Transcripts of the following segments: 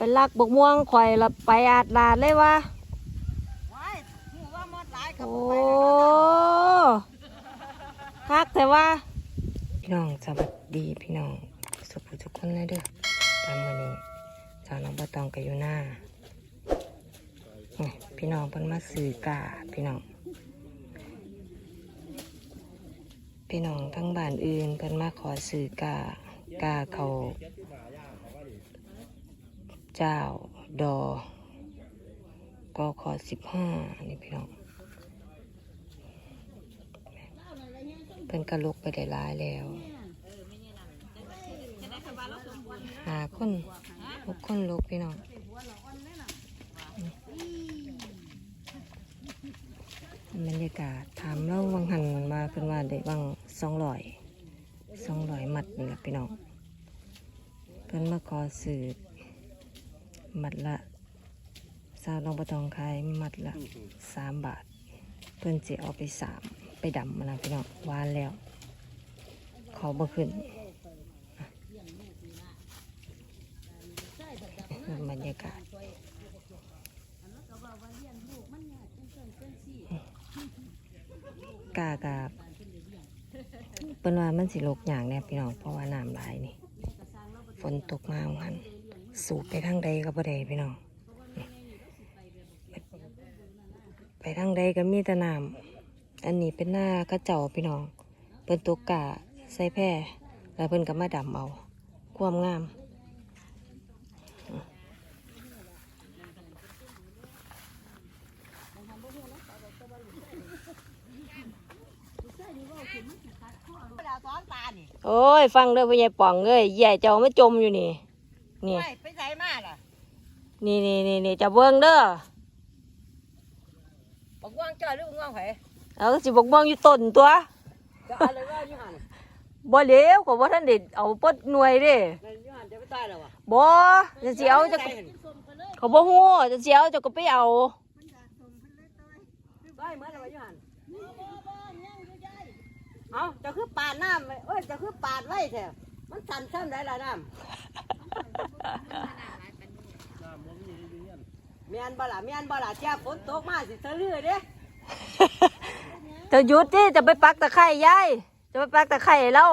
ไปลักบกม่วงข่อยและไปอาดลาดเลยวะว้ายหูว่าหมดหลายกับโอ้ไปแล้วคักแต่ว่า พี่น้องสวัสดีพี่น้องสุขทุกคนเลยเด้อตามมือนี้สาวน้องบตองกับอยู่หน้านี่พี่น้องเพิ่นมาซื้อกาพี่น้อง พี่น้องทั้งบ้านอื่นเพิ่นมาขอซื้อกากาเขา เจ้าดอกอขอสิบห้านี่พี่น้องเพิ่นกระลุกไปได้หลายแล้วหาคนหกคนลุกพี่น้องบรรยากาศถามเล่าวังหันมันมาเพิ่นว่าได้วังสองร้อยสองร้อยมัดนี่แหละพี่น้องเพิ่นมาขอสืบ มัดละสาวน้องปะตองขายมัดละสามบาท เพิ่อนสิเอาไปสามไปดำมานะพี่น้องวานแล้ว เขาบ่ขึ้นบรรยากาศกากาเป็นว่ามันสิลกอย่างแน่พี่น้องเพราะว่าน้ำหลายนี่ ฝนตกมาเหมือน สูบไปทางใดก็บ่ได้พี่น้องไปทางใดก็มีแต่น้ำอันนี้เป็นหน้ากระเจ้าพี่น้องเพิ่นตกกะใส่แพร่แล้วเพิ่นก็มาดำเอา ความงามดาวซ้อนตานี่โอ้ย ฟังเด้อพ่อใหญ่ป่องเอ้ยใหญ่เจ้าไม่จมอยู่นี่ นี่ไม่ไปใส่มาล่ะนี่นี่นี่นี่จะเบิ่งเด้อบอกว่างจ้อยหรือว่างไผเอาสิบกบ้องอยู่ต้นตัวจะเอาอะไรว่าอยู่หันบ่เหลวก็บ่ทันได้เอาปดหน่วยเด้นั่นอยู่หันจะไปตายแล้ววะบ่จะสิเอาจะเขาบ่ฮู้จะสิเอาจะก็ไปเอาตายเหมือนอะไรอยู่หันเอาจะคือปาดน้ำไว้เอ้ยจะคือปาดไว้แท้ มันสั่นซ้ำได้ละน้ำเมียนบ่ล่ะเมียนบ่ล่ะเจ้าฝนตกมาสิเธอเรือเด้จะหยุดดิจะไปปักตะไคร่ยายจะไปปักตะไคร่ให้เรา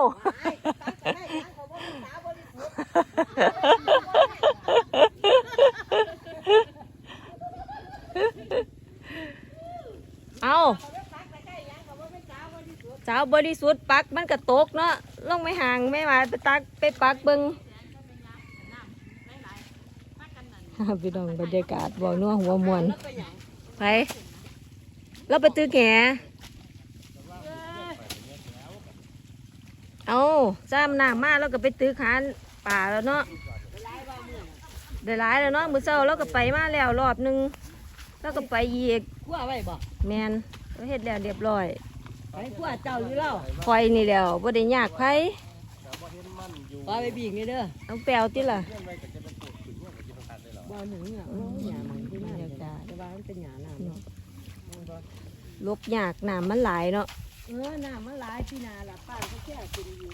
ไอ้ตั้งแต่ให้ยังเขาบ่มีสาวบริสุทธิ์เอาสาวบริสุทธิ์ปักมันก็ตกเนาะ ลงไม่ห่างไม่มาไปตักไปปักเบิงพี่น้องบรรยากาศบ่นัวหัวมวนไปเราไปตื้อแหเอาจ้ามน้ำมาแล้วก็ไปตื้อขานป่าแล้วเนาะได้หลายแล้วเนาะมื้อเช้าเราก็ไปมาแล้วรอบหนึง แล้วก็ไปอีกกลัวไว้บ่แมนเราเฮ็ดแล้วเรียบร้อย ไปกลัวเจ้าอยู่แล้วคอยนี่แล้วบ่ได้ยากไผปลาไปบีกนี่เด้อเอาแปลวติล่ะบ่หนึ่งเนี่ยโอ้ยหยามันที่น่าจะตาแต่ว่ามันเป็นหยาหนามเนาะลกยากน้ำมันหลายเนาะเออหนามมันหลายที่นาละป้าเขาแค่กินอยู่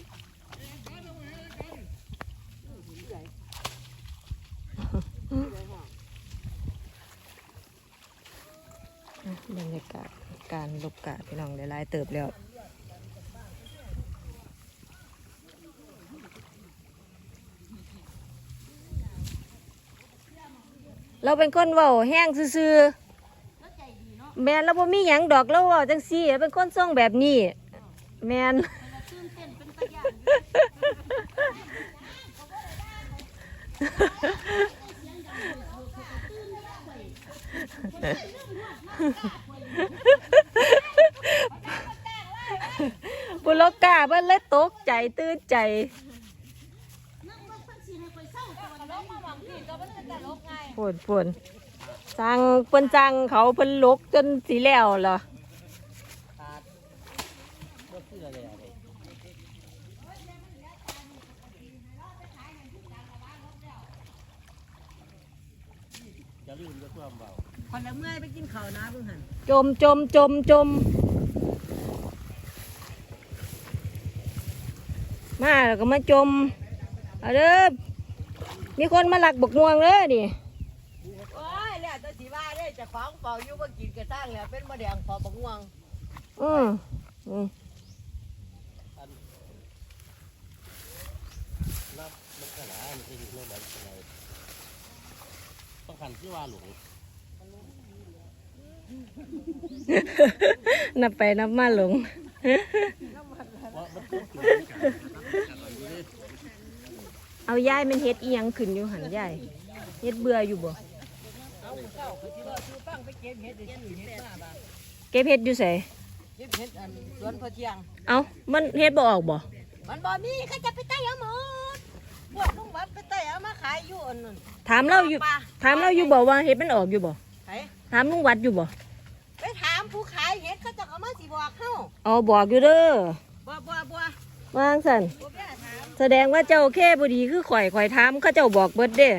บรรยากาศ การลกกาพี่น้องได้หลายเติบแล้วเราเป็นคนเว้าแห้งซื่อแมนเราบ่มีหยังดอกเราเว้าจังซี่เป็นคนทรงแบบนี้ แมน บุลกาเพิ่นเลยตกใจตื่นใจฝนฝนสั่งเพิ่นสั่งเขาเพิ่นลกจนสีแล้วเหรอก็คืออะไรอะไรจะลืมจะท่มเบาคนละเมื่อไปกินข้าวนะเพิ่งหัน จมจมจมจม มาแล้วก็มาจมเอาเด้อมีคนมาหลักบกม่วงเลยนี่โอ้ยแล้วแตัวสิว่าเด้เจะของเป่าอยู่บ่กินกระทั่งแล้วเป็นมะแดงพอบักม่วงอืมอืมนับมันขนาดมันจะอยู่ในไหนอะไรต้องขันที่ว่าหลวง นับไปนับมาหลงเพราะมันต้องอยู่ในกันอยู่ในเอายายมันเฮ็ดอีหยังขึ้นอยู่หันยายเฮ็ดเบื่ออยู่บ่เอาเจ้าคือที่ว่าซื้อปังไปเก็บเห็ดได้ซื้อเห็ดมาบ่เก็บเฮ็ดอยู่ไสเก็บเห็ดอันสวนพอเที่ยงเอามันเฮ็ดบ่ออกบ่มันบ่มีเขาจะไปไต่เอาหมดพวกลุงวัดไปไต่เอามาขายอยู่อันนั้นถามเราอยู่ปลาถามเราอยู่บ่ว่าเฮ็ดมันออกอยู่บ่ไผ ถามลุงวัดอยู่บ่ไปถามผู้ขายเห็ดเขาจะเอามาสิบอกเฮาเอาบอกอยู่เด้อบ่บ่บ่วางซั่นบ่แม่ถามแสดงว่าเจ้าแค่บ่ดีคือข่อยข่อยถามเขาเจ้าบอกเบิดเด้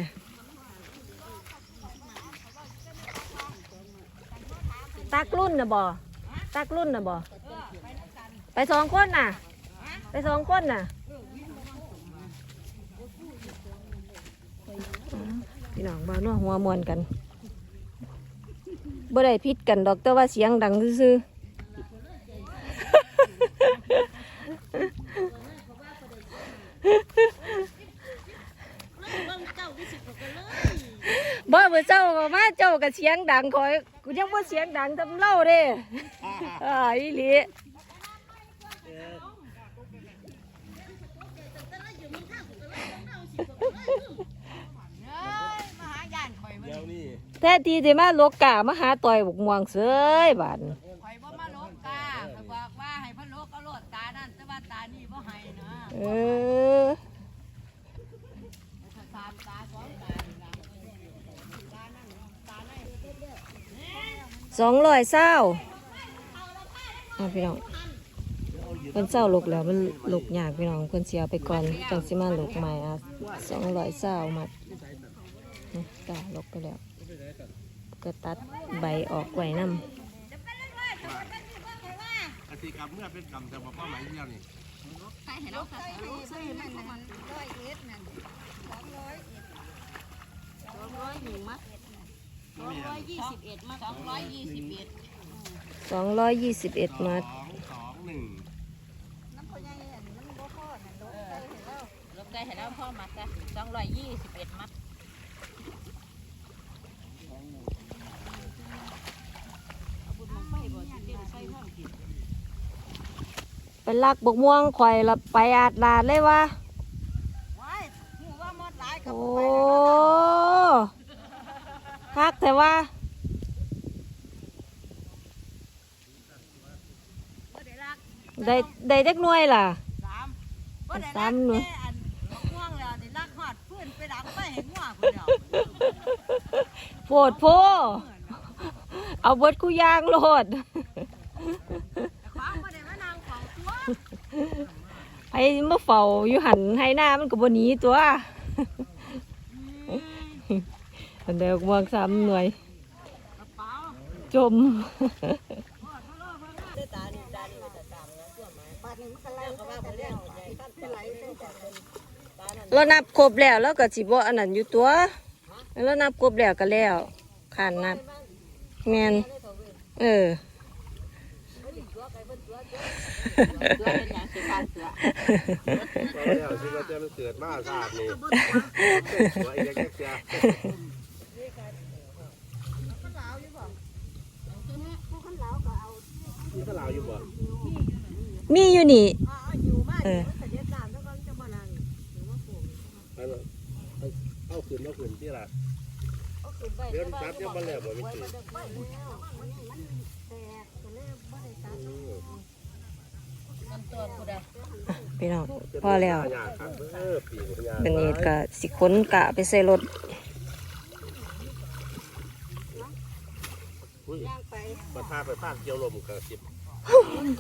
ตักรุ่นน่ะบ่ตักรุ่นน่ะบ่ไปสองคนน่ะ ไปสองคนน่ะพี่น้องบ้านว่าหัวมวนกัน บ่ได้พิษกันดอกแต่ว่าเสียงดังซื่อๆบ่เมื่อเจ้าก็มาเจ้าก็เสียงดังคอยกูยังบ่เสียงดังทำเล่าเด้อ่าอีหลี แท้ทีที่มาโลกกามาหาต่อยบกม่วงเสยบาดนี้ข่อยบ่มาลบกาข่อยบอกว่าให้พิ่นลบเอาโลดตานั่นแต่ว่าตานี่บ่ให้นะเออตาตาสองตานี่ล่ะตานั่นตาไหนสองร้อยเศร้าเอาพี่น้องเพิ่นเศร้าลกแล้วมันลกยากพี่น้องเพิ่นเสียไปก่อนจังสิมาลกใหม่อะสองร้อยเศร้ามัดนี่ กาลกไปแล้วก็ตัดใบออกไว้นำอาชีพกรรมเมื่อเป็นกรรมแต่ว่าเป้าหมายเดียวนี่ใครเห็นเราค่ะซื้อมันมันร้อยเอ็ดนั่นสองร้อยสองร้อยหนึ่งมัดสองร้อยยี่สิบเอ็ดมัดสองร้อยยี่สิบเอ็ดสองร้อยยี่สิบเอ็ดมัดสองสองหนึ่งน้ำพญาเห็นมันบ่พอนั่นลบได้เห็นแล้วลบได้เห็นแล้วพ่อมัดจ้ะสองร้อยยี่สิบเอ็ดมัด ไปลักบกม่วงข่อยละไปอาดลาดเลยวะว้ายหูว่าหมดหลายกับโอ้ไปคักแต่ว่าบ่ได้รักได้ได้จักหน่วยล่ะสามบ่ได้สารัมกหนูแม่อันม่วงแล้วได้รักฮอดเพื่อนไปดังไปให้งัวพุ่นเดียวโพดโพเอาเบิดกูยางโลด ของบ่ได้มานั่งของตัว ไอ้มาเฝ้าอยู่หันให้หน้ามันก็บ่หนีตัวอันเดียวมวงสามหน่วยกระเป๋าจมได้ตานี่ตานี่ตาตามนะตัวหมายปาดนี่มันก็ไล่ก็ว่าบ่แล้วใหญ่ตัดไปไหลเส้นจากตานั่นเรานับครบแล้วแล้วก็สิบ่อันนั้นอยู่ตัวเรานับครบแล้วก็แล้วขานนับแมนเออ ตัวเป็นหยังสิการเสือแล้วที่ว่าจะมันเกิดมาศาสตร์นี่ตัวไอ้ยังแก่นี่ก็ลาวอยู่บ่มีอยู่นี่อ๋ออยู่มาเออแต่เดี๋ยวตามแล้วก็จะมานั่งหรือาปลูกเอาเอาขึ้นเอาขึ้นที่ละเอาขึ้นไปเดี๋ยวจับยังบ่แล้วบ่มีสิ พี่น้องพอแล้วยากครับเออปีกยากเป็นนี้ก็สิขนกะไปใส่รถอุ้ยย่างไปมาพาไปภาคเกี่ยวลมกับสิบ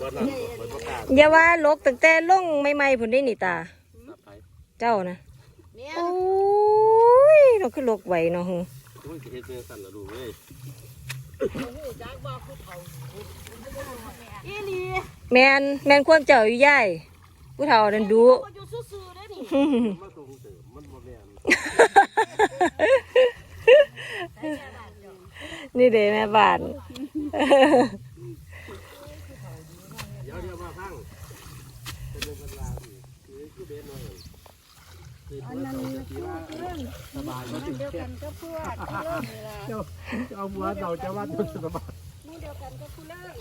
ก็นั่นก็ประกาศอย่าว่าลกตั้งแต่ลงใหม่ๆพุ่นได้นี่ตาตับไปเจ้านะเนี่ยโอ้ยเราคือลกไหวเนาะฮึ อุ้ยเฮ็ดเนื้อสั่นละดูเว้ยหูจักบอกผู้เฒ่าอีหลีแมนแมนความเจ้าอยู่ย่ายผู้เฒ่านั่นดูก็อยู่ซื่อๆได้นี่มันส่งเสริมมันบ่แม่นนี่เด้แม่บ้าน เดี๋ยวเดี๋ยวมาฟังเป็นเรื่องเป็นราวอีกคือคือเบนหน่อย อเพื่อนเราจะคิดว่าสบายก็ถึงเดียวแค่กันก็เพื่อนเริ่มนี่ล่ะเจ้าเจ้าบัวเราจะว่าจะสบายมู่เดียวกันก็ผู้เลิก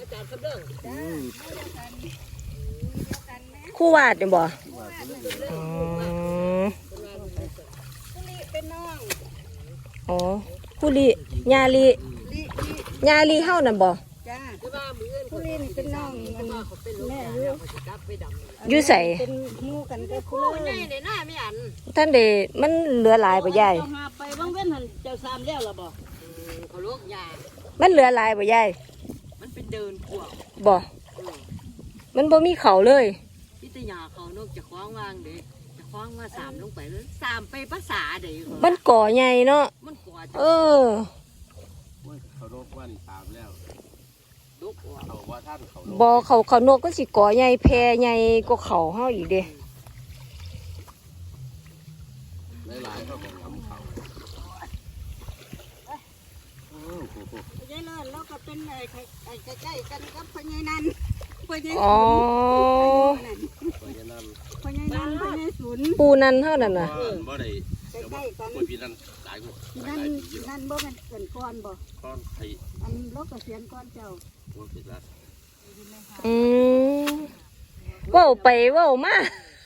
อาจารย์คืองอืมหมู่เดียวกันหมู่เดียวกันคู่วาดนี่บ่ว่าเป็นเรื่องอ๋อผู้ลีเป็นน้องอ๋อคู่ลิญาลีญาลิเฮานั่นบ่จ้าคือว่ามือเงินผู้ลีนี่เป็นน้องมันเขาเป็นลูกแม่แม่อยู่ยู่ก อยู่ใส่เป็นหมู่กันก็ผู้โอ้เลิยกในหน้าไม่อันท่านเดมันเหลือหลายบ่ยายเจ้าหาไปบางเว้นหันเจ้าสามแล้วล่ะบ่เขาลูกยามันเหลือหลายบ่ยายมันเป็นเดินกว่าบ่มันบ่มีเขาเลยพิทยาเขานอกจากคว้างวางเด็กจะคว้างว่าสามลงไปเลยสามไปภาษาเด็กมันก่อใหญ่เนาะมันกว่าเอจะอโอ้ยเขาโรคว่านี่ตามแล้ว ลุกว่าเขาว่าท่านเขาโรคบ่เขาเขานกก็สิก่อใหญ่แพรใหญ่กว่าเขาเฮาอีกเด้หลายๆเขาบอกทำเขาอืมโอ้โหยายเลิศแล้วก็เป็นไอ้ไอ้ใกล้ๆกันกับพ่อใหญ่นันพ่อใหญ่อ๋อเพราะฉะนั้นพ่อใหญ่นันพ่อใหญ่ศูนย์ปูนันเท่านั้นน่ะว่าบ่ได้ใกล้ๆกันคนพี่นั่นหลายคนนั่หนลายปีอยู่นั่นบ่แม่นเกินก่อนบ่ก้อนไข่อันโลกเกษียณก่อนเจ้าตัวผิดละ อืมเว้าไปเว้ามา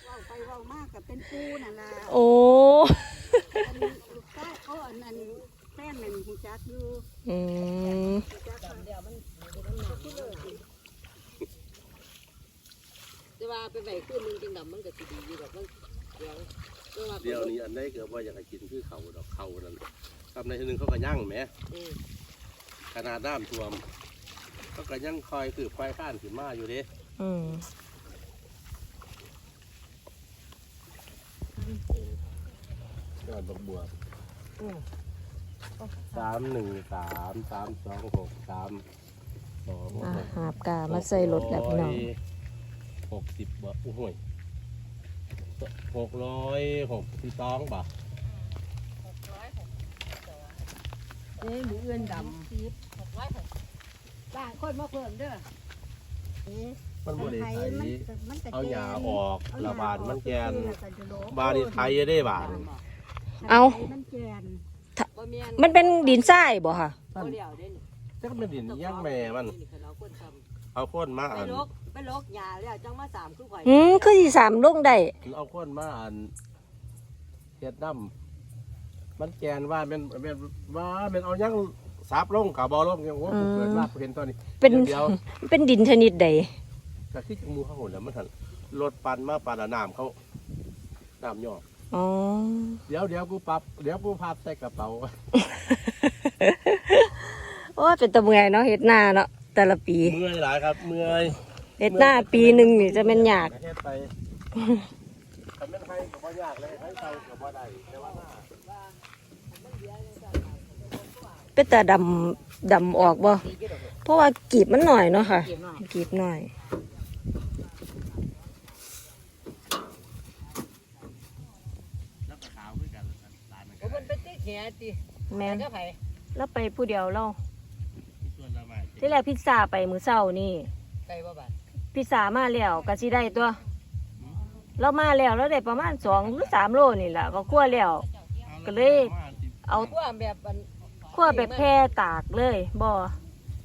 เว้าไปเว้ามากกับเป็นปูนั่นล่ะโอ้อันลูกชายเขาอันอันแฟนนั่นฮู้จักอยู่อืมฮู้จักกันแต่ว่าไปไหนขึ้นนึงจังดำมันก็สิดีอยู่แบบมันเดี๋ยวแต่ว่าเดี๋ยวนี้อันใดเกิดว่าอยากให้กินคือเขาดอกเขานั่นทำในที่หนึ่งเขาก็ยั่งแหมอืมขนาดน้ำท่วม เขาก็ยังคอยคือควายข้านขึ้นมาอยู่เด้อืมยอดดอกบัวสามหนึ่งสามสามสองหกสามสองอะหกหาบกามาใส่รถแล้วพี่น้องหกสิบบ่โอ้โหยหกร้อยหกสิบสองบ่เอ้ยมือเงินด บ้านคนมาเพิ่มเด้อมันบ่ได้ไทยไถมันมันก็เอาหญ้าออกระบาดมันแกนแล้วก็จะโลบานนี่ไทยได้บานเอามันแกนำบ่แม่นมันเป็นดินทรายบ่ค่ะบ่เดียวเด้นี่จักมันดินย่างแม่มันนี่คือเราคนทำเอาคนมาไปอันลกไปลกยาแล้วจังมาสามคือข่อยอืมคือสิสามลงได้เอาคนมาอันเฮ็ดน้ำมันแกนว่าเป็นเป็นว่าเป็นเอายัง ซับลงกับบอลงยังว่าผมเกิดมาเห็นตอนนี้เป็นเดียวเป็นดินชนิดใดก็คือจังหมูเขาหุ่นแล้วมันหันรถปันมาปันเอาน้ำเขาน้ำย่ออ๋อเดี๋ยวเดี๋ยวกูปรับเดี๋ยวกูพับใส่กระเป๋าโอ้ยเป็นตะเมื่อยเนาะเฮ็ดหน้าเนาะแต่ละปีเมื่อยหลายครับเมื่อยเฮ็ดหน้าปีหนึ่งนี่จะเป็นยากประเทศไปทำเป็นไทยกับว่ายากเลยไทยไทยกับว่าได้แต่ว่าหน้า เป็นตาดำดำออกบ่เพราะว่ากีบมันหน่อยเนาะค่ะเก็บหน่อยกีบหน่อยแล้วก็ขาวขึ้นกันหลานมันโอ้มันเป็นติ๊กแหติแม่นก็ไผแล้วไปผู้เดียวเราส่วนละไม่ที่แรกพิซซ่าไปมื้อเช้านี่ไก่บ่บาดพิซซ่ามาแล้วก็สิได้ตัว เรามาแล้วเราได้ประมาณสองหรือสามโลนี่แหละก็คั่วแล้วก็เลยเอาว่าแบบ มันคั่วแบบแพร่ตากเลยบ่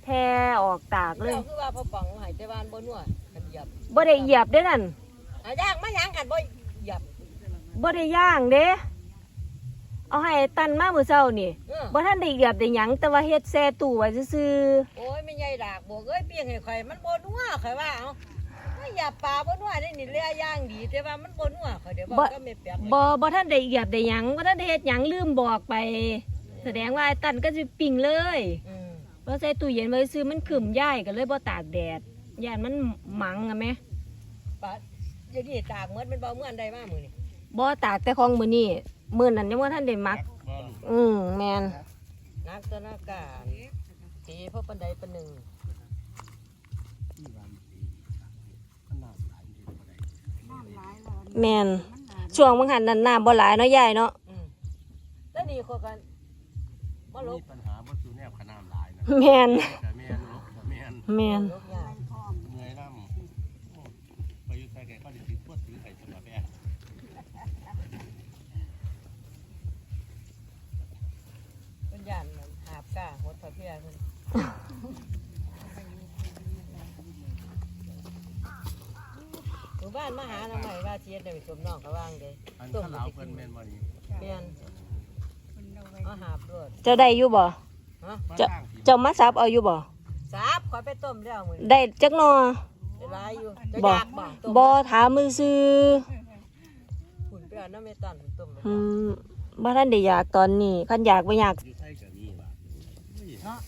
แพร่ออกตากเลยเจ้าคือว่าพอปังหายใจบ้านบ่นัวกันเหยียบบ่ได้เหยียบเด้นั่นหาย่างมาย่างกันบ่เหยียบบ่ได้ย่างเด้เอาให้ตันมามื้อเช้านี่เออบ่ทันได้เหยียบได้หยังแต่ว่าเฮ็ดแช่ตู้ไว้ซื่อโอ้ยไม่ใหญ่ดากบอกเอ้ยเปียงให้ข่อยมันบ่นัวข่อยว่าเอ้าไม่อย่าปลาบ่นัวนี่นี่เลียย่างดีแต่ว่ามันบ่นัวข่อยเดี๋ยวบอกก็ไม่เปียกๆบ่บ่ทันได้เหยียบได้หยังบ่ทันได้เฮ็ดหยังลืมบอกไป แสดงว่าไอ้ตันก็สิปิ้งเลยอืมบ่ใส่ตู้เย็นไว้ซื้อมันขึ้มย่ายก็เลยบ่ตากแดดย่านมันหมังอะแม่ปลาเดี๋ยวนี้ตากเหมือนมันบ่เหมือนใดมามื้อนี่บ่ตากแต่ของมื้อนี้มื้อนั้นยังบ่ทันได้มัก อืมแม่นนักตนาการตีเพราะปันใดปันหนึ่งน้ำหลายแล้วแม่นช่วงบางหันนั้นน้ำบ่หลายเนาะยายเนาะอืมแล้วนี่คนกัน มาลมีบปัญหาบ่สู่แนวขนามหลายนะแม่นแต่แม่นลบแต่แม่นแม่นลบยากเหนื่อยน้ำโอ้ไปอยู่ใส่แกก็สิถือพวดถือไห้สำหรับแม่เป็นยานมันหาบก้าหดพระเพียมันหมู่บ้านมาหาน้องใหม่ว่าเชียดได้ไปชมน้องเขาว่างเด้อันข้าวเหลาเพิ่นแม่นบ่นี่เมียน เอาหาบรวดเจ้าได้อยู่บ่ฮะมาจะทางที่เจ้ามาซับเอาอยู่บ่สาบขอยไปต้มแล้วมื้อนี้ได้จักหนอได้หลายอยู่จะบ่อยากบ่ต้มบ่ถามมือซื้อขุนไปเอาน้ำเมตันต้มไปอืมบ่ทันได้อยากตอนนี้คันอยากบ่อยากอยู่ใส่ก็มีว่ะเฮ้ยเนาะ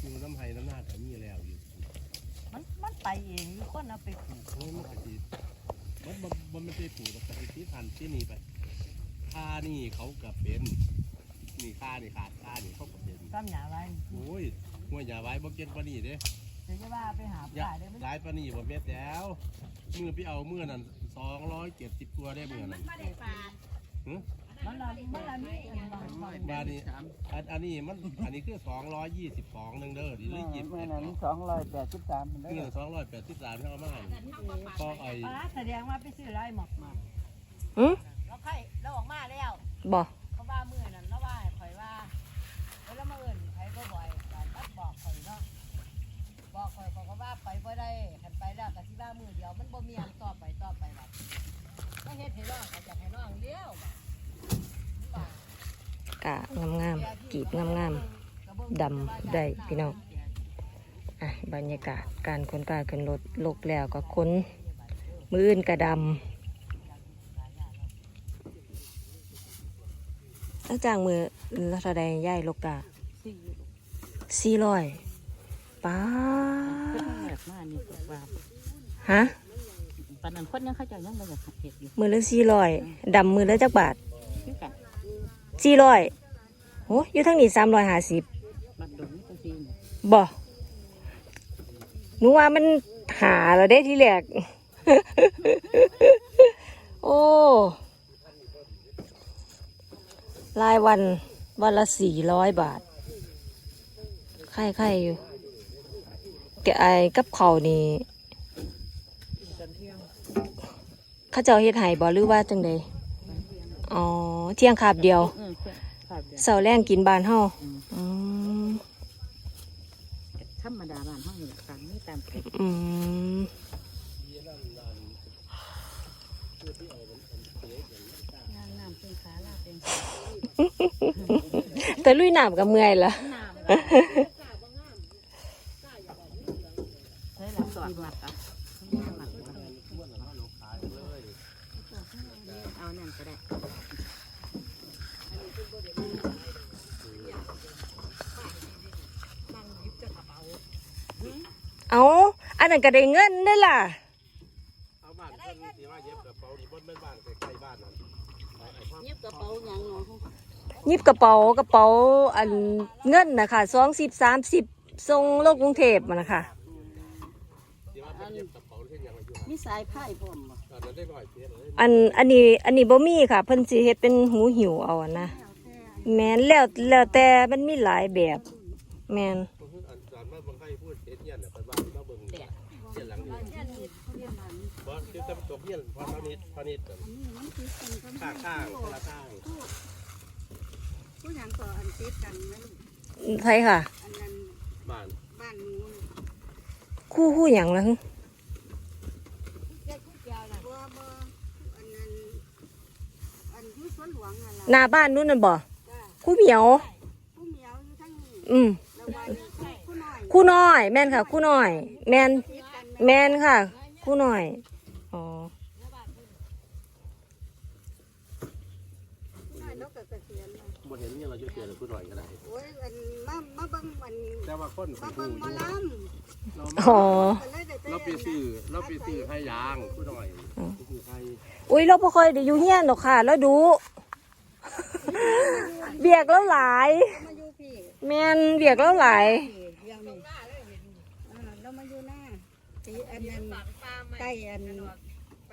อยู่น้ำไห้น้ำหน้าก็มีแล้วอยู่มันมันไปเองมีคนเอาไปปลูกโอ้ยมันก็สิมันบ่บ่มันได้ปลูกหรอกแต่ที่ทันที่นี่ไปค่านี่เขาก็เป็น นี่ค่านี่ขาดค่านี่เขาก็เป็นซ้ำหยาไว้โอ้ยหัวอย่าไว้บ่เก็ตปานนี้เด้เดี๋ยวจะว่าไปหาปอย่าลาได้มันหลายปานนี้บ่แม่นแล้วมือไปเอามือนั่น270กว่าได้มือนั่นมันละมันละนี่เองบางคนบาดนี้อันอันนี้มันอันนี้คือ222นึงเด้อหรือ21เมื่อนั้นสองร้อยแปดสิบสามได้เงิน283เท่ามาพอไอ้ปลาแสดงว่าไปซื้อไรหมอกมาหึแล้วใครเราออกมาแล้วบ่ บอกข่อยเขาก็ว่าไปบ่ได้คันไปแล้วก็สิว่ามือเดียวมันบ่มีอันต่อไปต่อไปแบัดก็เฮ็ดให้น้องก็อยากให้น้องเลี้ยวบัดกะงามๆกีบงามๆดำได้พี่น้องอะบรรยากาศการคนกล้าขึ้นรถลกแล้วก็ค้นมืออื่นกระดำแล้วจางมือละเท่าใดย่ายลกกะสี่ร้อย ป้าแบบมานี่ก็ว่าฮะปานนั้นคนยังเข้าใจยังบ่อยากเห็ดอยู่มือละสี่ร้อยดำมือละจักบาทคือกันสี่ร้อยโอ้อยู่ทั้งนี้สามร้อยห้าสิบบัดดงก็สิเนี่ยบ่หนูว่ามันหาเราได้ทีแรกโอ้รายวันวันละสี่ร้อยบาทไข่ไข่อยู่ แกไอ้กับเขาวนี่เข้าเจ้าเฮ็ดไห้บ่หรือว่าจังใดอ๋อ เที่ยงคาบเดียวเออเพื่อนภาพเดียวเสาร์แรงกินบานเฮาอืมอืมธรรมดาบ้านห้องนี่ตามนี่ตามเก็บอืมแต่ลุยน้ำกับเมื่อยละ ใช้หลักสอดหลักอะเอานั่นก็ได้เอาอันนั้นก็ได้เงินได้ล่ะเอาบ้านเพิ่นสิว่าเย็บกระเป๋านี่บ่แม่นบ้านใกล้ๆบ้านนั่นเย็บกระเป๋าหยังเนาะหยิบกระเป๋ากระเป๋าอันเงินนะคะสองสิบสามสิบทรงโลกกรุงเทพมานะคะ ที่ว่าเป็นเย็บกระเป๋าเฮ็ดหยังไงอยู่มีสายไพ่พร้อมบ่ตอนนั้นได้ร้อยเพียรเลยอันอันนี้อันนี้บ่มีค่ะเพิ่นสิเฮ็ดเป็นหูหิวเอาอะนะแม่นแล้วแล้วแต่มันมีหลายแบบ แม่นอันตอนมาบางใครพูดเฮ็ดเฮียนน่ะเพิ่นว่ามาเบิ่งเฮียนหลังนี้บ่คือแต่ตกเฮียนพอเท่านี้พอนี้ข้างข้างคนละข้างผู้หยังก็อันติดกันไหมลูกใช่ค่ะอันนั้นบ้าน บ้านหนูคู่คู่หยังล่ะฮึ แค่คู่เดียวน่ะบ่บ่อันนั้นอัน อยู่สวนหลวงนั่นล่ะหน้าบ้านนู้นน่ะบ่จ้าคู่เหมียว ผู้เหมียวอยู่ทั้งนี้อืมแล้ววันคู่น้อยคู่น้อย แม่นค่ะ คู่น้อย แม่น ติดกันแม่นค่ะคู่น้อย อ๋อน้อยนกก็เกษียณแล้วบ่เห็นเนี่ยเราจะเตือนผู้หน่อยก็ได้โอ้ยอันมามาเบิ่งอันแต่ว่าคนมาผู้เบิ่งหมออยู่ลเราอ๋อำก็เลยได้ไปเราไปซื้อเราไปซื้อให้ยางผู้หน่อยไปซื้อให้อุ้ยเราบ่ค่อยได้อยู่เฮียนหรอกค่ะ แล้วดู เบียกแล้วหลาย มาอยู่พี่แม่นเบียกแล้วหลาย พี่เรื่องนี้อ่าเรามาอยู่หน้าตีอันนั้นใกล้อันไป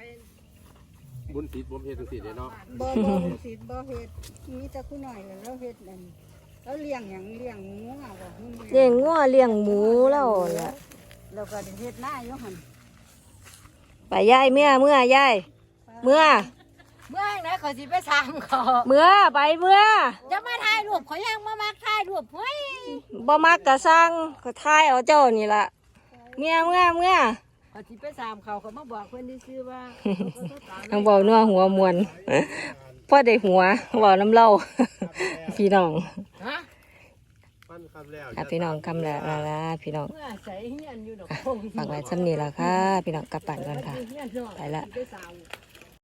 อบุญศีลบุญเฮ็ดจังซี่เด้เนาะบ่บ่สิบ่เฮ็ดมีแต่ผู้น้อยแล้วเราเฮ็ดนั่นแล้วเลี้ยงหยังเลี้ยงหมูอะบ่ฮู้เลี้ยงงัวเลี้ยงหมูแล้วล่ะแล้วก็ได้เฮ็ดหน้าอยู่หั่นไปยายเมื่อเมื่อยายเมื่อ เมื่อไหร่เขาสิไปถามเขาเมื่อไปเมื่อจะมาถ่ายรูปเขายังมามาถ่ายรูปเฮ้ยบ่มักกะสร้างก็ทายเอาเจ้านี่ล่ะเมื่อเมื่อเมื่อเขาสิไปสามเขาเขามาบอกเพิ่นที่ชื่อว่าทั้งเบานัวหัวมวนพ่อได้หัวเบาน้ำเล่าพี่น้องปั้นคำแล้วอะพี่น้องคำละละละพี่น้อง เมื่อใส่เฮียนอยู่ดอกคงฝากไว้ซ้ำนี้ละค่ะ พี่น้องกลับบ้านกันค่ะเฮียนเนาะไปละ ไปสาว